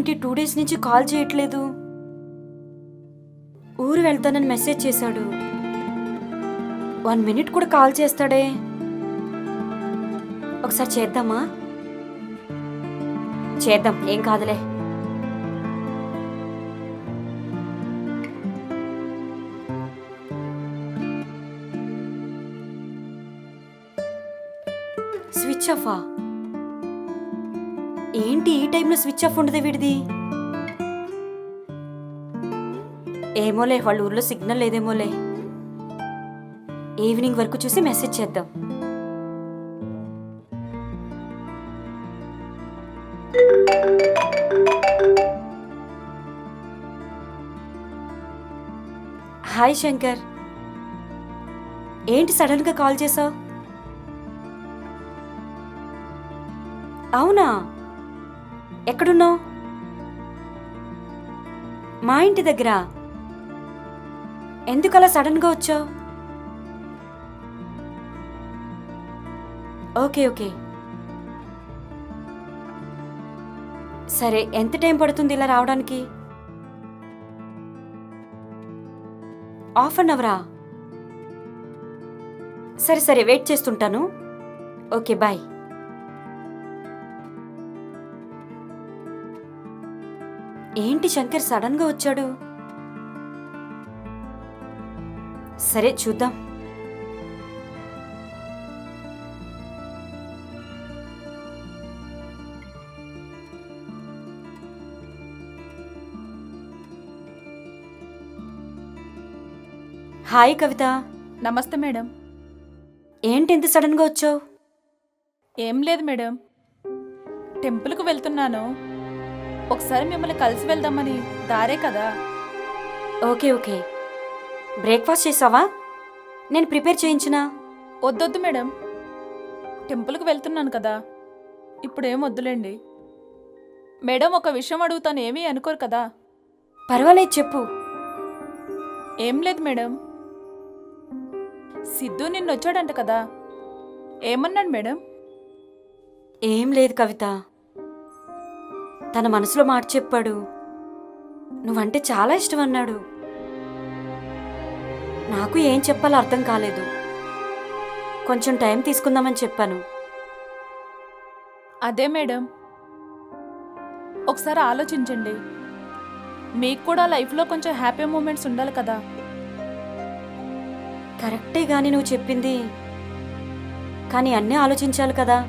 ఏంటి two days నుంచి call చేయట్లేదు. ఊరు వెళ్తానని మెసేజ్ చేశాడు. వన్ మినిట్ కూడా కాల్ చేస్తాడే. ఒకసారి చేద్దామా? చేద్దాం ఏం కాదులే. స్విచ్ ఆఫా? ఏంటి ఈ టైంలో స్విచ్ ఆఫ్ ఉండదు వీడిది? ఏమోలే వాళ్ళ ఊర్లో సిగ్నల్ లేదేమోలే. ఈవినింగ్ వరకు చూసి మెసేజ్ చేద్దాం. హాయ్ శంకర్. ఏంటి సడన్గా కాల్ చేసావు? అవునా? ఎక్కడున్నావు? మా ఇంటి దగ్గర. ఎందుకు అలా సడన్గా వచ్చావు? Okay okay. సరే ఎంత టైం పడుతుంది ఇలా రావడానికి? హాఫ్ అన్ అవరా? సరే సరే వెయిట్ చేస్తుంటాను. Okay bye. ఏంటి శంకర్ సడన్గా వచ్చాడు? సరే చూద్దాం. హాయ్ కవిత. నమస్తే మేడం. ఏంటి ఇంత సడన్గా వచ్చావు? ఏం లేదు మేడం. టెంపుల్కు వెళ్తున్నాను. ఒకసారి మిమ్మల్ని కలిసి వెళ్దామని దారే కదా. Okay okay. బ్రేక్ఫాస్ట్ చేసావా? నేను ప్రిపేర్ చేయించినా? వద్దొద్దు మేడం. టెంపుల్కి వెళ్తున్నాను కదా. ఇప్పుడేం వద్దులేండి. మేడం ఒక విషయం అడుగుతాను. ఏమీ అనుకోరు కదా. పర్వాలేదు చెప్పు. ఏం లేదు మేడం. సిద్ధు నిన్న వచ్చాడంట కదా. ఏమన్నాడు మేడం? ఏం లేదు కవిత. తన మనసులో మాట చెప్పాడు. నువ్వంటే చాలా ఇష్టం అన్నాడు నాకు ఏం చెప్పాలో అర్థం కాలేదు. కొంచెం టైం తీసుకుందామని చెప్పాను. అదే మేడం. ఒకసారి ఆలోచించండి. మీకు కూడా లైఫ్లో కొంచెం హ్యాపీ మూమెంట్స్ ఉండాలి కదా. కరెక్టే గాని నువ్వు చెప్పింది. కానీ అన్నీ ఆలోచించాలి కదా.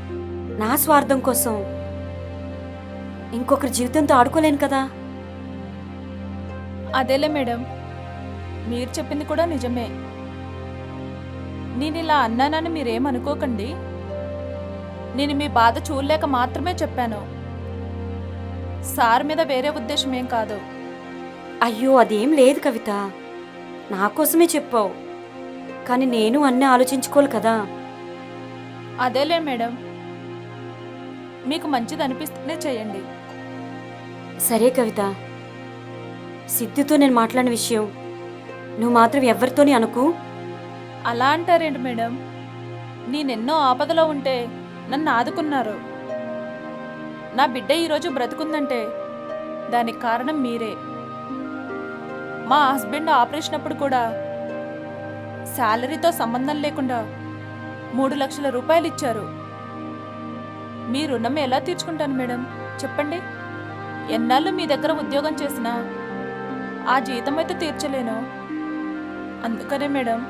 నా స్వార్థం కోసం. ఇంకొకరి జీవితంతో ఆడుకోలేను కదా. అదేలే మేడం. మీరు చెప్పింది కూడా నిజమే. నేను ఇలా అన్నానని మీరేమనుకోకండి నేను మీ బాధ చూడలేక మాత్రమే చెప్పాను. సార్ మీద వేరే ఉద్దేశం ఏం కాదు. అయ్యో అదేం లేదు కవిత. నా కోసమే చెప్పావు. కానీ నేను అన్నీ ఆలోచించుకోవాలి కదా. అదేలే మేడం. మీకు మంచిది అనిపిస్తేనే చేయండి. సరే కవిత. సిద్ధుతో నేను మాట్లాడిన విషయం నువ్వు మాత్రం ఎవరితోని అనుకు. అలా అంటారేంటి మేడం? నేనెన్నో ఆపదలో ఉంటే నన్ను ఆదుకున్నారు. నా బిడ్డ ఈరోజు బ్రతుకుందంటే దానికి కారణం మీరే. మా హస్బెండ్ ఆపరేషన్ అప్పుడు కూడా శాలరీతో సంబంధం లేకుండా మూడు లక్షల రూపాయలు ఇచ్చారు మీ రుణం ఎలా తీర్చుకుంటాను మేడం? చెప్పండి. ఎన్నాళ్ళు మీ దగ్గర ఉద్యోగం చేసినా ఆ జీతం అయితే తీర్చలేను. అందుకనే మేడం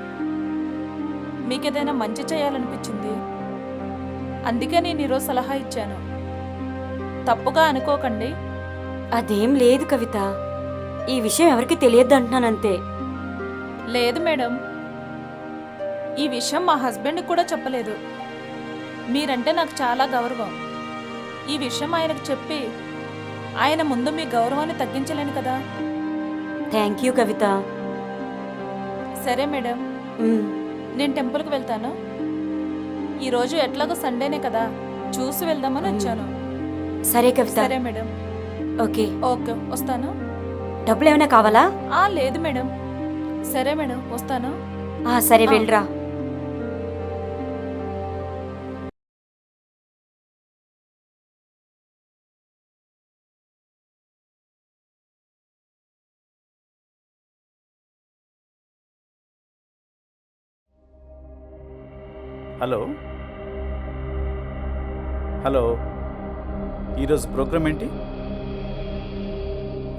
మీకేదైనా మంచి చేయాలనిపించింది. అందుకే నేను ఈరోజు సలహా ఇచ్చాను. తప్పుగా అనుకోకండి. అదేం లేదు కవిత. ఈ విషయం ఎవరికి తెలియద్దు అంటున్నానంతే లేదు మేడం. ఈ విషయం మా హస్బెండ్కి కూడా చెప్పలేదు. మీరంటే నాకు చాలా గౌరవం. ఈ విషయం ఆయనకు చెప్పి ఆయన ముందు మీ గౌరవాన్ని తగ్గించలేను కదా. థ్యాంక్ యూ కవిత సరే మేడం. ఉమ్, నేను టెంపుల్కి వెళ్తాను. ఈరోజు ఎట్లాగో సండేనే కదా. చూసి వెళ్దామని వచ్చాను. సరే కవిత సరే మేడం. ఓకే ఓకే వస్తాను. డబ్బులు ఏమైనా కావాలా? ఆ లేదు మేడం. సరే మేడం వస్తాను. ఆ, సరే. వెళ్ళరా. హలో. హలో. ఈరోజు ప్రోగ్రామ్ ఏంటి?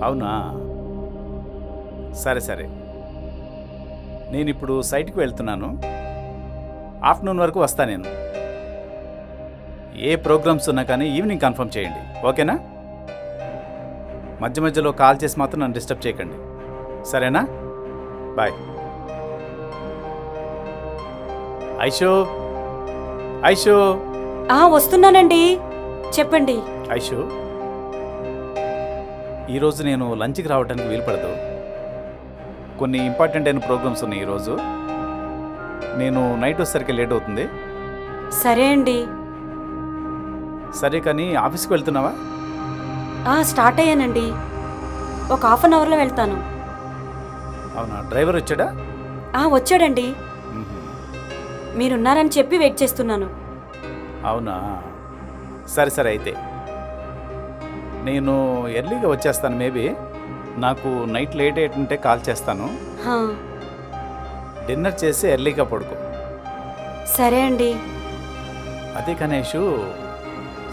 అవునా? సరే సరే. నేను ఇప్పుడు సైట్కి వెళ్తున్నాను. ఆఫ్టర్నూన్ వరకు వస్తా నేను. ఏ ప్రోగ్రామ్స్ ఉన్నా కానీ ఈవినింగ్ కన్ఫర్మ్ చేయండి. ఓకేనా? మధ్య మధ్యలో కాల్ చేసి మాత్రం నన్ను డిస్టర్బ్ చేయకండి. సరేనా? బాయ్. ఐషో ఐషో. ఆ వస్తున్నానండి. చెప్పండి. ఐషు ఈరోజు నేను లంచ్కి రావడానికి వీలు పడదు కొన్ని ఇంపార్టెంట్ అయిన ప్రోగ్రామ్స్ ఉన్నాయి ఈరోజు నేను నైట్ వచ్చేసరికి లేట్ అవుతుంది. సరే అండి. సరే కానీ ఆఫీస్కి వెళ్తున్నావా? ఆ స్టార్ట్ అయ్యానండి. ఒక హాఫ్ అన్ అవర్లో వెళ్తాను. అవునా? డ్రైవర్ వచ్చాడా? ఆ వచ్చాడండి. మీరున్నారని చెప్పి వెయిట్ చేస్తున్నాను. అవునా? సరే సరే అయితే. నేను ఎర్లీగా వచ్చేస్తాను మేబీ. నాకు నైట్ లేట్ అయ్యేటుంటే కాల్ చేస్తాను. హా, డిన్నర్ చేసి ఎర్లీగా పడుకో. సరే అండి. అదే గణేషు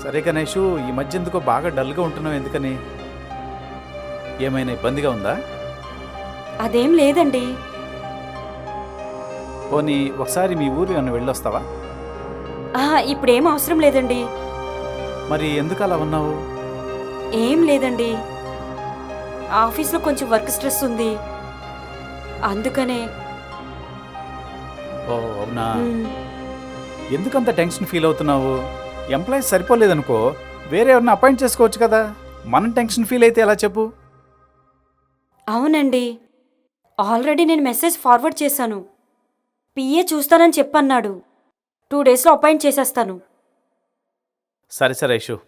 సరే గణేషు ఈ మధ్య ఎందుకో బాగా డల్గా ఉంటున్నావు ఎందుకని? ఏమైనా ఇబ్బందిగా ఉందా? అదేం లేదండి. పోనీ ఒకసారి మీ ఊరు ఏమైనా వెళ్ళొస్తావా? ఇప్పుడేం అవసరం లేదండి. మరి ఎందుకు అలా ఉన్నావు? ఏం లేదండి. ఆఫీస్లో కొంచెం వర్క్ స్ట్రెస్ ఉంది. అందుకనే. ఓ అవునా? ఎందుకంత టెన్షన్ ఫీల్ అవుతున్నావు? ఎంప్లాయీస్ సరిపోలేదనుకో వేరే ఎవరిని అపాయింట్ చేసుకోవచ్చు కదా. మనం టెన్షన్ ఫీల్ అయితే ఎలా చెప్పు? అవునండి. ఆల్రెడీ నేను మెసేజ్ ఫార్వర్డ్ చేశాను. పిఏ చూస్తానని చెప్పన్నాడు. టూ డేస్లో అపాయింట్ చేసేస్తాను. సరే సరే ఐషు.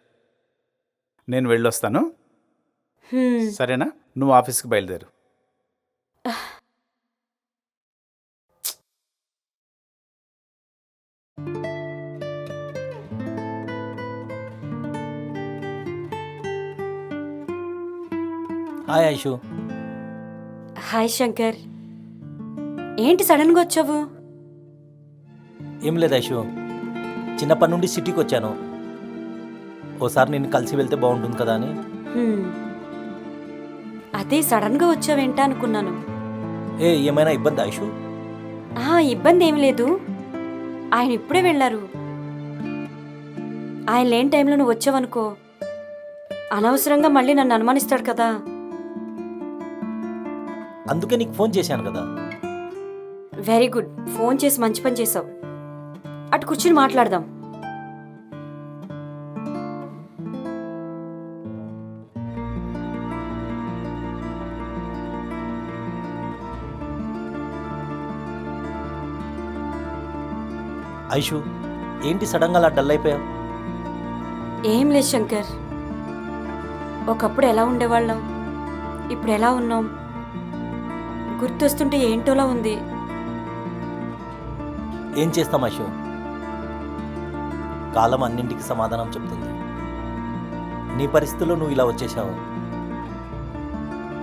నేను వెళ్ళొస్తాను. హ్మ్, సరేనా? నువ్వు ఆఫీస్కి బయలుదేరు. హాయ్ ఐషు. హాయ్ శంకర్. ఏంటి సడన్గా వచ్చావు? ఏం లేదు ఐషు. చిన్నప్పటి నుండి సిటీకి వచ్చాను. ఓసారి నేను కలిసి వెళ్తే బాగుంటుంది కదా అని. హ్మ్. అదే సడన్గా వచ్చావేంటా అనుకున్నాను. ఏ ఏమైనా ఇబ్బంది ఐషు? ఆ ఇబ్బంది ఏమి లేదు. ఆయన ఇప్పుడే వెళ్ళారు. ఆయన లేని టైంలో నువ్వు వచ్చావనుకో. అనవసరంగా మళ్ళీ నన్ను అనుమానిస్తాడు కదా. అందుకే నీకు ఫోన్ చేశాను కదా. Very good. ఫోన్ చేసి మంచి పని చేసావు. అటు కూర్చుని మాట్లాడదాం. ఐషు ఏంటి సడన్గా అలా డల్ అయిపోయావు? ఏం లేదు శంకర్. ఒకప్పుడు ఎలా ఉండేవాళ్ళం? ఇప్పుడు ఎలా ఉన్నాం? గుర్తొస్తుంటే ఏంటోలా ఉంది. ఏం చేస్తాం అశో? కాలం అన్నింటికి సమాధానం చెప్తుంది. నీ పరిస్థితిలో నువ్వు ఇలా వచ్చేసావు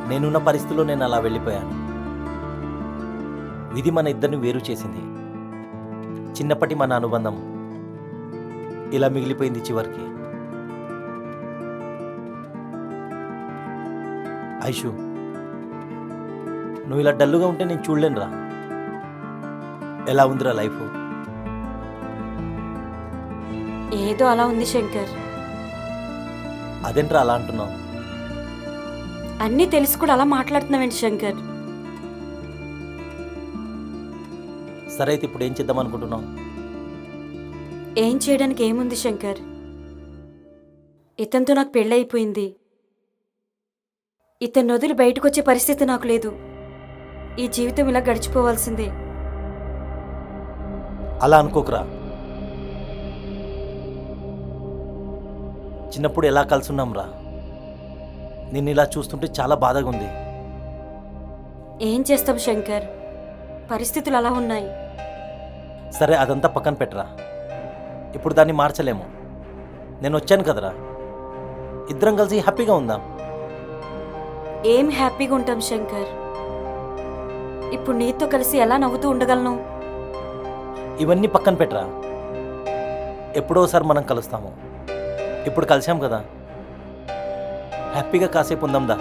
నేనున్న పరిస్థితిలో నేను అలా వెళ్ళిపోయాను. విధి మన ఇద్దరిని వేరు చేసింది. చిన్నప్పటి మన అనుబంధం ఇలా మిగిలిపోయింది చివరికి. ఐషు నువ్వు ఇలా డల్లుగా ఉంటే నేను చూడలేనురా. ఎలా ఉందిరా లైఫ్? ఏదో అలా ఉంది శంకర్. అదేంట్రా అలా అంటున్నావు? అన్నీ తెలిసి కూడా అలా మాట్లాడుతున్నావేంటి శంకర్? సరే అయితే ఇప్పుడు ఏం చేద్దాం అనుకుంటున్నావు? ఏం చేయడానికి ఏముంది శంకర్? ఇతనితో నాకు పెళ్ళైపోయింది ఇతన్ని వదిలి బయటకు వచ్చే పరిస్థితి నాకు లేదు. ఈ జీవితం ఇలా గడిచిపోవాల్సిందే. అలా అనుకోకురా. చిన్నప్పుడు ఎలా కలిసి ఉన్నాంరా నిన్ను ఇలా చూస్తుంటే చాలా బాధగా ఉంది. ఏం చేస్తాం శంకర్? పరిస్థితులు అలా ఉన్నాయి. సరే అదంతా పక్కన పెట్టరా. ఇప్పుడు దాన్ని మార్చలేము. నేను వచ్చాను కదరా. ఇద్దరం కలిసి హ్యాపీగా ఉందాం. ఏం హ్యాపీగా ఉంటాం శంకర్? ఇప్పుడు నీతో కలిసి ఎలా నవ్వుతూ ఉండగలను? ఇవన్నీ పక్కన పెట్టరా? ఎప్పుడోసారి మనం కలుస్తాము. ఇప్పుడు కలిసాం కదా? హ్యాపీగా కాసేపు ఉందాందా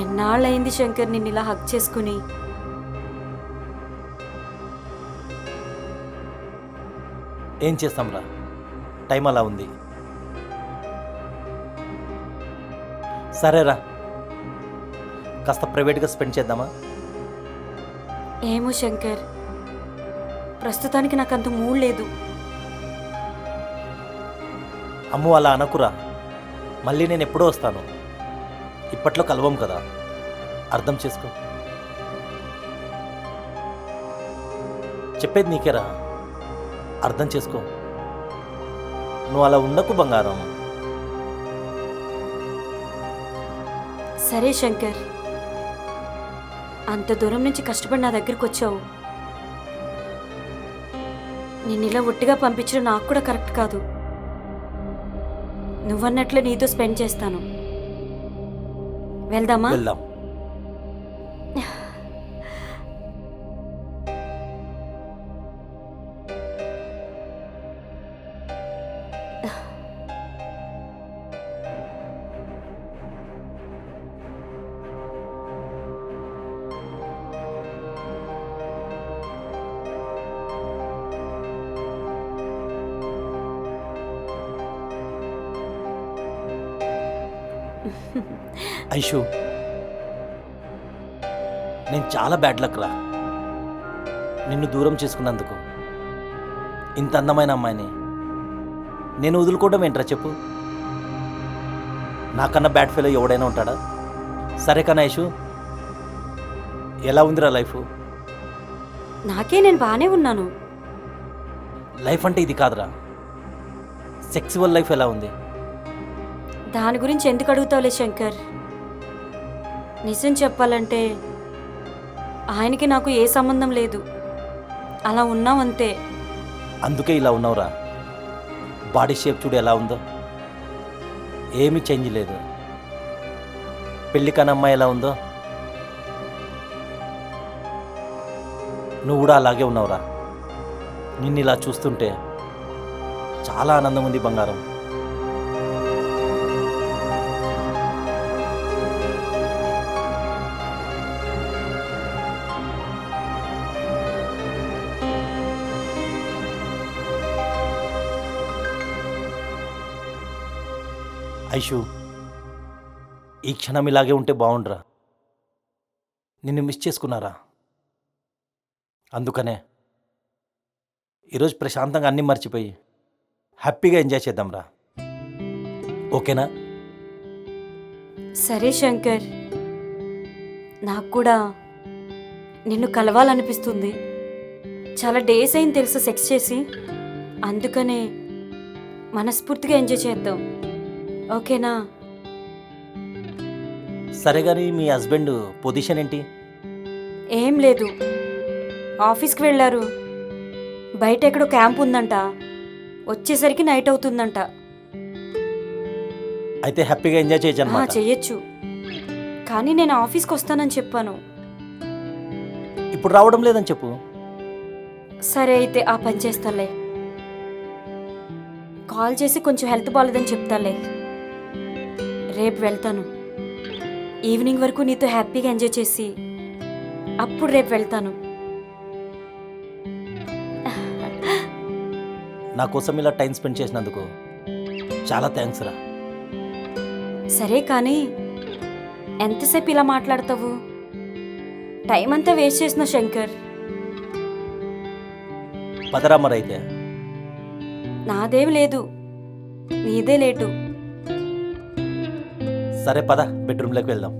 ఎన్నాళ్ళయింది శంకర్ నిన్ను ఇలా హక్ చేసుకుని? ఏం చేస్తాంరా? టైం అలా ఉంది. సరేరా. కాస్త ప్రైవేట్గా స్పెండ్ చేద్దామా? ఏమో శంకర్. ప్రస్తుతానికి నాకు అంత మూడ్ లేదు. అమ్ము అలా అనకురా. మళ్ళీ నేను ఎప్పుడో వస్తాను. ఇప్పట్లో కలవం కదా. అర్థం చేసుకో. చెప్పేది నీకేరా. అర్థం చేసుకో. నువ్వు అలా ఉండకు బంగారం. సరే శంకర్. అంత దూరం నుంచి కష్టపడి నా దగ్గరికి వచ్చావు. నిన్న ఇలా ఒట్టిగా పంపించడం నాకు కూడా కరెక్ట్ కాదు. నువ్వన్నట్లు నీతో స్పెండ్ చేస్తాను. వెళ్దామా? వెళ్దాం. ఐషు నేను చాలా బ్యాడ్ లక్ రా. నిన్ను దూరం చేసుకున్నందుకు. ఇంత అందమైన అమ్మాయిని నేను వదులుకోవడం ఏంట్రా చెప్పు? నాకన్నా బ్యాడ్ ఫీల్ ఎవడైనా ఉంటాడా? సరే కన్నా ఐషు ఎలా ఉందిరా లైఫ్? నాకే నేను బాగానే ఉన్నాను. లైఫ్ అంటే ఇది కాదురా. సెక్సువల్ లైఫ్ ఎలా ఉంది? దాని గురించి ఎందుకు అడుగుతావులే శంకర్? నిజం చెప్పాలంటే ఆయనకి నాకు ఏ సంబంధం లేదు. అలా ఉన్నాం అంతే. అందుకే ఇలా ఉన్నావురా. బాడీ షేప్ చూడు ఎలా ఉందో. ఏమీ చేంజ్ లేదు. పెళ్ళి కాని అమ్మాయి ఎలా ఉందో. నువ్వు కూడా అలాగే ఉన్నావురా. నిన్ను ఇలా చూస్తుంటే చాలా ఆనందం ఉంది బంగారం. ఐషు ఈ క్షణం ఇలాగే ఉంటే బాగుండ్రా నిన్ను మిస్ చేసుకున్నారా? అందుకనే. ఈరోజు ప్రశాంతంగా అన్నీ మర్చిపోయి హ్యాపీగా ఎంజాయ్ చేద్దాంరా. ఓకేనా? సరే శంకర్. నాకు కూడా నిన్ను కలవాలనిపిస్తుంది. చాలా డేస్ అయింది తెలుసు సెక్స్ చేసి? అందుకనే మనస్ఫూర్తిగా ఎంజాయ్ చేద్దాం. ఓకేనా? సరే కానీ మీ హస్బెండ్ పొజిషన్ ఏంటి? ఏం లేదు. ఆఫీస్కి వెళ్ళారు. బయట ఎక్కడో క్యాంప్ ఉందంట. వచ్చేసరికి నైట్ అవుతుందంట. అయితే హ్యాపీగా ఎంజాయ్ చేయొచ్చు ఆ, చెయ్యొచ్చు. కానీ నేను ఆఫీస్కి వస్తానని చెప్పాను. ఇప్పుడు రావడం లేదని చెప్పు. సరే అయితే ఆ పని చేస్తాలే. కాల్ చేసి కొంచెం హెల్త్ బాగాలేదని చెప్తాలే. రేపు వెళ్తాను. ఈవినింగ్ వరకు నీతో హ్యాపీగా ఎంజాయ్ చేసి అప్పుడు రేపు వెళ్తాను. నా కోసం ఇలా టైం స్పెండ్ చేసినందుకు చాలా థ్యాంక్స్ రా. సరే కానీ ఎంతసేపు ఇలా మాట్లాడతావు? టైం అంతా వేస్ట్ చేసిన శంకర్. పదరా మరైతే. నాదేం లేదు. నీదే లేటు. సరే పద బెడ్రూమ్లోకి వెళ్దాం.